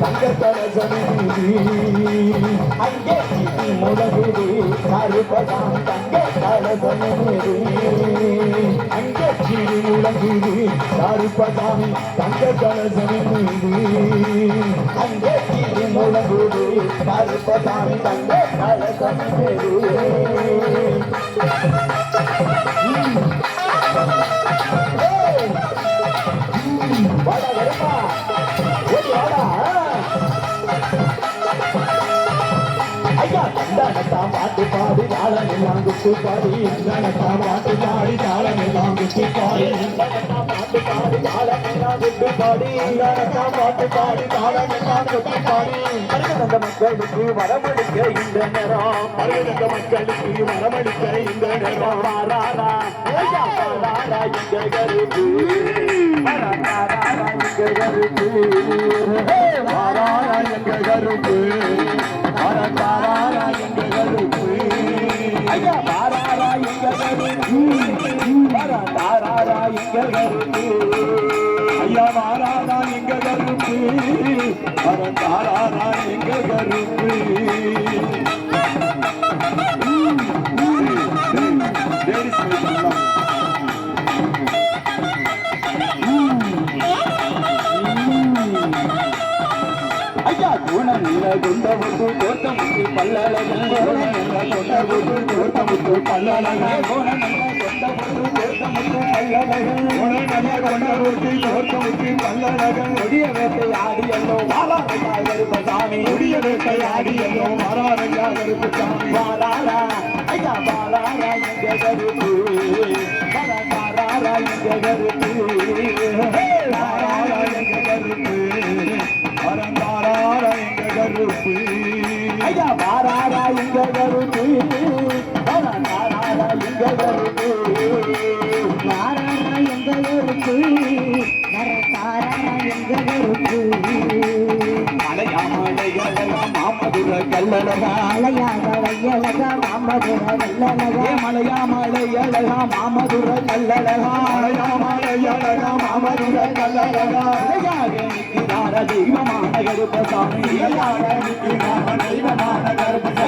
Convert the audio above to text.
தங்கத்தல கலசமி அங்கே முழகுது கருப்பதாம் தங்க கலசமி அங்கே சிறு முழங்குது கருப்பதாமி தங்கத்தல கலசமி அங்கே சிறு முழங்குது தங்கத்தல தங்க Thank you. ஐயா பாட்டு பாடி தாளமெல்லாம் குத்து பாடி தந்தானத்தா பாட்டு பாடி தாளமெல்லாம் குத்து பாடி தந்தானத்தா பாட்டு பாடி தாளமெல்லாம் குத்து பாடி தந்தானத்தா பாட்டு பாடி தாளமெல்லாம் குத்து பாடி அருகதந்த மக்களுக்கு வரமளிக்க இந்த நேரம் மக்களுக்கு வரமளிக்க இந்த நேரம் இங்க இங்க வாராரா எங்க கருப்பு. வரந்தாரா எங்க கருப்பு. ஐயா குணநில குண்டமுத்து கோட்டமுத்து பல்லழகன் குணநில குண்டமுத்து கோட்டமுத்து பல்லழகன் குணநில குண்டமுத்து கோட்டமுத்து பல்லழகன் குணநில குண்டமுத்து கோட்டமுத்து பல்லழகன் கொடிய வேட்டை ஆடியல்லோ வாராரையா கருப்பசாமி கொடிய வேட்டை ஆடியல்லோ வாராரையா கருப்பசாமி வாராரா ஐயா வாராரா எங்க கருப்பு? எங்க கருப்பு? கருப்பு ஐயா வாராரா எங்க கருப்பு மாமதுர கல்லழகா அலையாக வையழகா மாமதுர மலையா மலையழகா மாமதுர கல்லழகா மலையா மலையழகா மாமதுர கல்லழகா தெய்வமான கருப்பசாமி தெய்வமான கருப்பசாமி